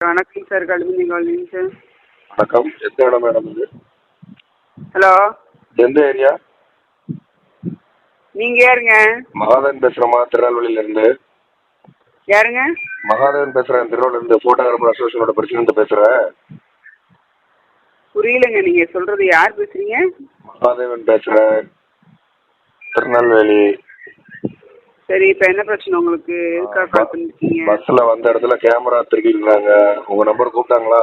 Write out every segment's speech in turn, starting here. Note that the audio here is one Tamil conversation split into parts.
வணக்கம் சார் கல்வி காலனிங்க சார் வணக்கம். எந்த இடம் மேடம் இது? ஹலோ? எந்த ஏரியா? நீங்கள் யாருங்க? மகாதேவன் பேசுகிறேம்மா திருநெல்வேலியிலேருந்து. யாருங்க? மகாதேவன் பேசுகிறேன் திருநெல்வேலியிலேருந்து ஃபோட்டோகிராஃபர் அசோசியேஷனோட பிரசிடண்ட் பேசுகிறேன் புரியலங்க நீங்கள் சொல்கிறது யார் பேசுகிறீங்க மகாதேவன் பேசுகிறேன் திருநெல்வேலி. சரி இப்போ என்ன பிரச்சனை உங்களுக்கு? எதுக்காக கால் பண்ணிருக்கீங்க பஸ்ஸில் வந்த இடத்துல கேமரா திருக்கிருக்காங்க உங்கள் நம்பர் கூப்பிட்டாங்களா?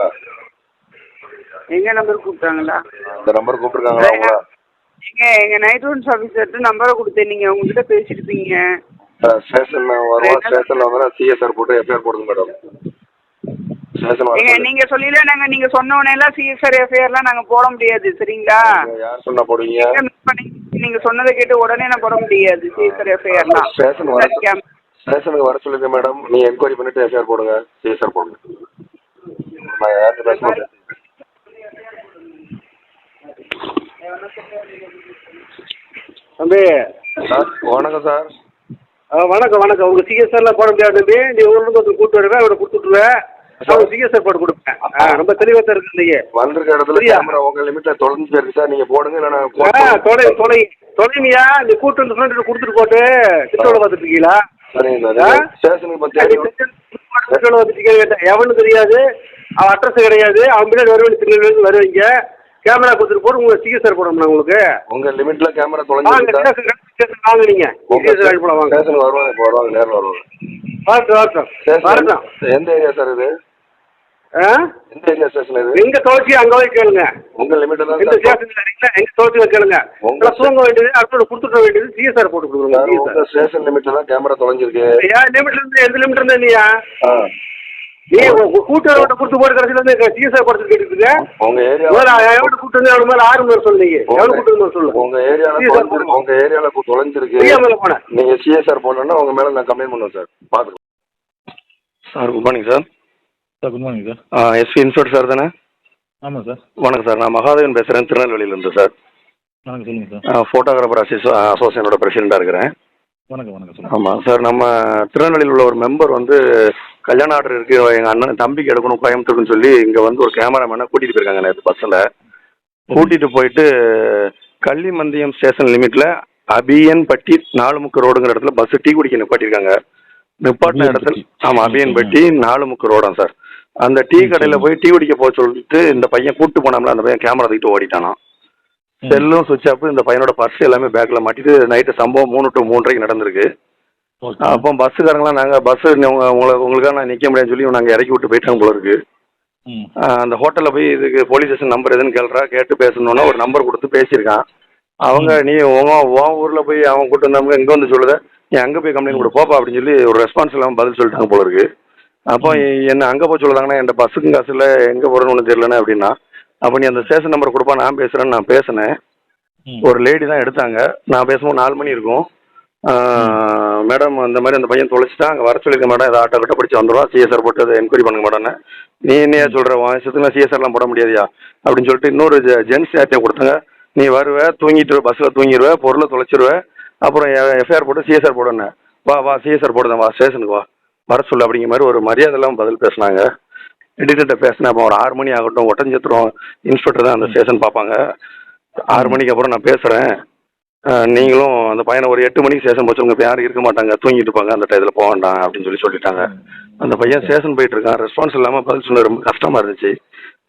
எங்கள் நம்பர் கூப்பிட்டாங்களா? அந்த நம்பர் கூப்பிட்டுருக்காங்களா உங்களா எங்க எங்கள் நைட் ரூம்ஸ் ஆஃபீஸர்கிட்ட நம்பரை கொடுத்தேன். நீங்கள் உங்ககிட்ட பேசியிருப்பீங்க ஸ்டேஷன் வருவோம் ஸ்டேஷனில் வந்து சிஎஸ்ஆர் போட்டு எஃப்ஐஆர் போடுங்க மேடம் ஏங்க வர நீங்கள் சொல்லல நாங்கள் நீங்கள் சொன்ன உடனே எல்லாம் சிஎஸ்ஆர் எஃப்ஐஆர்லாம் நாங்கள் போட முடியாது சரிங்களா? யார் சொன்னா போடுவீங்க? நீங்கள் சொன்னதை கேட்டு உடனே நான் போட முடியாது சிஎஸ்ஆர் எஃப்ஐஆர்லாம் ஸ்டேஷன் வர ஸ்டேஷனுக்கு வர சொல்லுங்க மேடம். நீ என்கொயரி பண்ணிட்டு எஃப்ஐஆர் போடுங்க. சிஎஸ்ஆர் போடுங்க. நான் யாருக்கு பேச மாட்டேன். தம்பி. வணக்கம் சார். ஆ, வணக்கம் வணக்கம். உங்க சிஎஸ்ஆர்ல போட முடியாது தம்பி. நீ ஊர்லேருந்து ஒருத்தர் கூப்பிட்டு வருவேன் அவரை கொடுத்துட்டுருவேன் சிஎஸ்ஆர் போட்டு கொடுப்பேன். ரொம்ப தெளிவாக தான் இருக்கு வந்திருக்க இடத்துல? கேமரா உங்க லிமிட்ல தொலைஞ்சு போயிருக்கு சார் நீங்க போடுங்க இல்ல நான் ஆ போட்டு- தொலை தொலை இந்த கூட்டு வந்து ஃப்ரெண்ட் கொடுத்துட்டு போட்டு திட்டோட பார்த்துட்டு இருக்கீங்களா ஸ்டேஷனுக்கு எவனு தெரியாது. அவன் அட்ரஸ் கிடையாது. அவன் பின்னாடி வருவேன் திருநெல்வேலி வருவீங்க. கேமரா கொடுத்துட்டு போட்டு உங்களுக்கு சிஎஸ்ஆர் போடணும் உங்களுக்கு. உங்க லிமிட்ல கேமரா ஸ்டேஷன் ஸ்டேஷன் வாங்க நீங்க. ஸ்டேஷனுக்கு வருவாங்க வருவாங்க நேரில் வருவாங்க. ஸ்டேஷன் வரட்டும். எந்த ஏரியா சார் இது? ஆ? எந்த ஏரியா ஸ்டேஷன் இது எங்க தொலைச்சி அங்க போய் கேளுங்க. உங்க லிமிட் தான் எந்த ஸ்டேஷன்ல இருக்கீங்களா எங்க தொலைச்சி கேளுங்க. உங்க உங்களை தூங்க வேண்டியது அடுத்த கொடுத்துட வேண்டியது சிஎஸ்ஆர் போட்டு சார் உங்க ஸ்டேஷன் லிமிட்ல தான் கேமரா தொலைஞ்சிருக்கு. ஏன் லிமிட்ல இருந்து எந்த லிமிட் இருந்தா நீயா. நீ கூட்டுறவோட கொடுத்து போட்டு கடைசியில இருந்து சிஎஸ்ஆர் படத்துக்கு கேட்டுருக்கு உங்க ஏரியா எவ்வளவு கூட்டு வந்து எவ்வளவு மேல ஆறு மணி சொல்லுங்க எவ்வளவு கூட்டு வந்து சொல்லு. உங்க ஏரியால. உங்க ஏரியால தொலைஞ்சிருக்கு. மேல நீங்க சிஎஸ்ஆர் போடலன்னா உங்க மேல நான் கம்ப்ளைண்ட் பண்ணுவேன் சார் பாத்துக்கோ. Sir good morning sir sir good morning sir SP inspector sir தானே? ஆமாம் சார் வணக்கம் சார். நான் மகாதேவன் பேசுகிறேன் திருநெல்வேலியிலேருந்து சார். வணக்கம் சொல்லுங்கள் சார் ஃபோட்டோகிராஃபர் அசோசி அசோசியேஷனோட பிரசிடெண்ட்டாக இருக்கிறேன். வணக்கம் வணக்கம் சொல்லுங்கள் ஆமாம் சார் நம்ம திருநெல்வேலியில் உள்ள ஒரு மெம்பர் வந்து கல்யாண ஆர்டர் இருக்குது எங்கள் அண்ணன் தம்பிக்கு எடுக்கணும் கோயம்புத்தூர்னு சொல்லி இங்கே வந்து ஒரு கேமராமேனை கூட்டிகிட்டு போயிருக்காங்க நேற்று பஸ்ஸில் கூட்டிகிட்டு போயிட்டு கள்ளிமந்தியம் ஸ்டேஷன் லிமிட்டில் அபியன்பட்டி நாலுமுக்கு ரோடுங்கிற இடத்துல பஸ் டீ குடிக்க நிப்பாட்டியிருக்காங்க. நிப்பாட்டின இடத்துல. ஆமாம் அபியன்பட்டி நாலுமுக்கு ரோடம் சார். அந்த டீ கடையில். போய் டீ குடிக்க போக சொல்லிட்டு இந்த பையன் கூப்பிட்டு போனாம்ல அந்த பையன் கேமரா தூக்கிட்டு ஓடிட்டானாம். ம். செல்லும் சுவிட்ச் ஆஃப் இந்த பையனோட பர்ஸ் எல்லாமே பேக்கில் மாட்டிட்டு நைட்டு சம்பவம் மூணு டு மூன்றரைக்கு நடந்திருக்கு. அப்போ பஸ்ஸுக்காரங்களாம் நாங்கள் பஸ்ஸு உங்களை உங்களுக்காக நான் நிற்க முடியாதுன்னு சொல்லி நாங்கள் இறக்கி விட்டு போயிட்டாங்க போல இருக்கு. அந்த ஹோட்டலில் போய் இதுக்கு போலீஸ் ஸ்டேஷன் நம்பர் எதுன்னு கேள்றா கேட்டு பேசணுன்னா ஒரு நம்பர் கொடுத்து பேசியிருக்கான். அவங்க நீ உன் உன் ஊரில் போய் அவன் கூட்டு வந்தவங்க இங்கே வந்து சொல்லுத நீ அங்கே போய் கம்ப்ளைண்ட் கொடு போப்பா அப்படின்னு சொல்லி ஒரு ரெஸ்பான்ஸ் இல்லாமல் பதில் சொல்லிட்டாங்க போல இருக்கு. அப்போ என்ன அங்கே போய் சொல்லுதாங்கன்னா என் பஸ்ஸுக்கும் காசு இல்லை எங்கே போகிறேன்னு ஒன்றும் தெரியலண்ணே அப்படின்னா அப்போ நீ அந்த ஸ்டேஷன் நம்பர் கொடுப்பா நான் பேசுகிறேன்னு நான் பேசினேன். ஒரு லேடி தான் எடுத்தாங்க. நான் பேசும்போது நாலு மணி இருக்கும். மேடம் அந்த மாதிரி அந்த பையன் தொலைச்சிட்டா அங்கே வர சொல்லியிருக்க மேடம் ஏதாவது ஆட்டோ கிட்ட படிச்சு வந்துடுவா சிஎஸ்ஆர் போட்டு அதை என்கொயரி பண்ணுங்க மேடம்னு நீ என்னையா சொல்கிற வயசுல சிஎஸ்ஆர்லாம் போட முடியாதுயா? அப்படின்னு சொல்லிட்டு இன்னொரு ஜென்ஸ் யார்ட்டையும் கொடுத்தாங்க. நீ வருவ தூங்கிட்டு பஸ்ஸில் தூங்கிடுவ பொருளை தொலைச்சிருவ. அப்புறம் எஃப்ஐஆர் போட்டு சிஎஸ்ஆர் போடுன்னு. வா வா சிஎஸ்ஆர் போடுதான். வா ஸ்டேஷனுக்கு வா. வர சொல்லு அப்படிங்கிற மாதிரி ஒரு மரியாதை இல்லாமல் பதில் பேசுனாங்க. எடிட்டர்கிட்ட பேசினேன். அப்போ ஒரு ஆறு மணி ஆகட்டும் ஒட்டஞ்சத்திரம் இன்ஸ்பெக்டர் தான் அந்த ஸ்டேஷன் பார்ப்பாங்க. ஆறு மணிக்கு அப்புறம் நான் பேசுகிறேன் நீங்களும் அந்த பையனை ஒரு எட்டு மணிக்கு ஸ்டேஷன் போச்சவங்க இப்போ யாரும் இருக்க மாட்டாங்க. தூங்கிட்டு இருப்பாங்க. அந்த டயத்தில் போக வேண்டாம் அப்படின்னு சொல்லி சொல்லிட்டாங்க. அந்த பையன் ஸ்டேஷன் போயிட்டு இருக்கான். ரெஸ்பான்ஸ் இல்லாமல் பதில் சொல்ல ரொம்ப கஷ்டமாக இருந்துச்சு.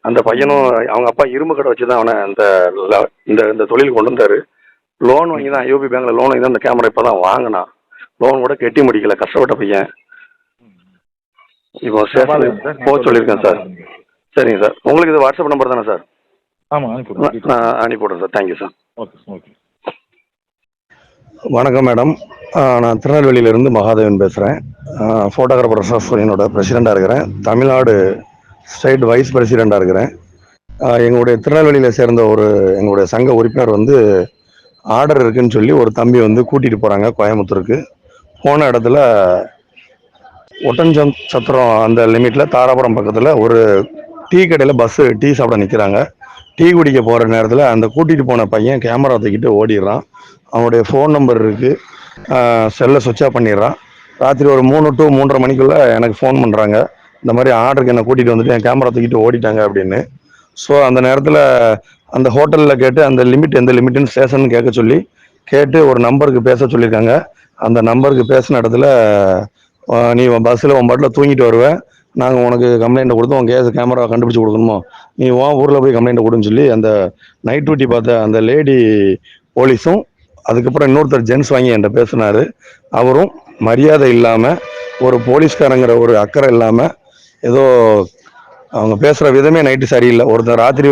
அந்த பையனும் அவங்க அப்பா இரும்பு கடை வச்சு தான் அவனை அந்த இந்த இந்த தொழில் கொண்டு வந்தார். லோன் வாங்கி தான் யூபி பேங்க்கில் லோன் வாங்கி தான் அந்த கேமரா இப்போ தான் வாங்கினான். லோன் கூட கட்டி முடிக்கல. கஷ்டப்பட்ட பையன். இப்போ போக சொல்லியிருக்கேன் சார் சரிங்க சார் உங்களுக்கு இது வாட்ஸ்அப் நம்பர் தானே சார் ஆமாம் அனுப்பிவிடுங்க நான் அனுப்பிவிட்றேன் sir thank you sir okay okay வணக்கம் மேடம் நான் திருநெல்வேலியிலேருந்து மகாதேவன் பேசுகிறேன் ஃபோட்டோகிராஃபர் அசோசியேஷனோட பிரசிடெண்ட்டாக இருக்கிறேன். தமிழ்நாடு ஸ்டேட் வைஸ் பிரசிடெண்ட்டாக இருக்கிறேன். எங்களுடைய திருநெல்வேலியில் சேர்ந்த ஒரு எங்களுடைய சங்க உறுப்பினர் வந்து ஆர்டர் இருக்குன்னு சொல்லி ஒரு தம்பி வந்து கூட்டிகிட்டு போகிறாங்க கோயம்புத்தூருக்கு. போன இடத்துல ஒட்டஞ்சம் சத்திரம் அந்த லிமிட்டில் தாராபுரம் பக்கத்தில் ஒரு டீ கடையில் பஸ்ஸு டீ சாப்பிட நிற்கிறாங்க டீ குடிக்க போகிற நேரத்தில் அந்த கூட்டிகிட்டு போன பையன் கேமரா தூக்கிட்டு ஓடிடுறான். அவனுடைய ஃபோன் நம்பர் இருக்குது செல்லை சுவிட்ச் ஆஃப் பண்ணிடுறான். ராத்திரி ஒரு மூணு டு மூன்றரை மணிக்குள்ளே எனக்கு ஃபோன் பண்ணுறாங்க இந்த மாதிரி ஆர்டருக்கு என்னை கூட்டிகிட்டு வந்துட்டு என் கேமரா தூக்கிட்டு ஓடிட்டாங்க அப்படின்னு. ஸோ அந்த நேரத்தில் அந்த ஹோட்டலில் கேட்டு அந்த லிமிட் எந்த லிமிட்டுன்னு ஸ்டேஷன் கேட்க சொல்லி கேட்டு ஒரு நம்பருக்கு பேச சொல்லியிருக்காங்க. அந்த நம்பருக்கு பேசின இடத்துல நீ பஸ்ஸில் உன் பாட்டில் தூங்கிட்டு வருவேன் நாங்கள் உனக்கு கம்ப்ளைண்ட்டை கொடுத்து உன் கேஸ் கேமரா கண்டுபிடிச்சி கொடுக்கணுமோ? நீ உன் ஊரில் போய் கம்ப்ளைண்ட்டை கொடுன்னு சொல்லி அந்த நைட் டியூட்டி பார்த்த அந்த லேடி போலீஸும் அதுக்கப்புறம் இன்னொருத்தர் ஜென்ஸ் வாங்கி என்கிட்ட பேசினாரு. அவரும் மரியாதை இல்லாமல் ஒரு போலீஸ்காரங்கிற ஒரு அக்கறை இல்லாமல் ஏதோ அவங்க பேசுகிற விதமே நைட்டு சரியில்லை. ஒருத்தர் ராத்திரி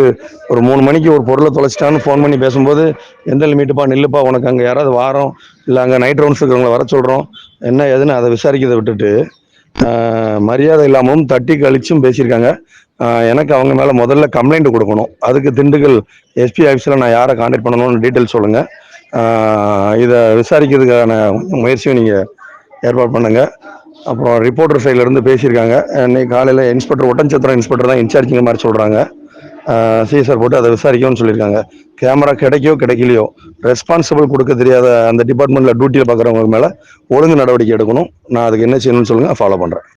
ஒரு மூணு மணிக்கு ஒரு பொருளை தொலைச்சிட்டான்னு ஃபோன் பண்ணி பேசும்போது எந்த லிமிட்டுப்பா நில்லுப்பா உனக்கு அங்கே யாராவது வாரோம் இல்லை அங்கே நைட் ரவுண்ட்ஸ் இருக்கிறவங்கள வர சொல்கிறோம் என்ன ஏதுன்னு அதை விசாரிக்கிறதை விட்டுட்டு மரியாதை இல்லாமலும் தட்டி கழிச்சும் பேசியிருக்காங்க. எனக்கு அவங்க மேலே முதல்ல கம்ப்ளைண்ட் கொடுக்கணும். அதுக்கு திண்டுக்கல் எஸ்பி ஆஃபீஸில் நான் யாரை காண்டாக்ட் பண்ணணும்னு டீட்டெயில் சொல்லுங்கள் இதை விசாரிக்கிறதுக்கான முயற்சியும் நீங்கள் ஏற்பாடு பண்ணுங்கள் அப்புறம் ரிப்போர்ட்டர் சைட்லேருந்து பேசியிருக்காங்க. இன்னைக்கு காலையில் இன்ஸ்பெக்டர் ஒட்டன்சத்திரம் இன்ஸ்பெக்டர் தான் இன்சார்ஜிங்க மாதிரி சொல்கிறாங்க சிஎஸ்ஆர் போட்டு அதை விசாரிக்கணும்னு சொல்லியிருக்காங்க. கேமரா கிடைக்கோ கிடைக்கலையோ ரெஸ்பான்சிபிள் கொடுக்க தெரியாத அந்த டிபார்ட்மெண்ட்டில் டியூட்டியில் பார்க்குறவங்க மேலே ஒழுங்கு நடவடிக்கை எடுக்கணும். நான் அதுக்கு என்ன செய்யணும்னு சொல்லுங்கள் ஃபாலோ பண்ணுறேன்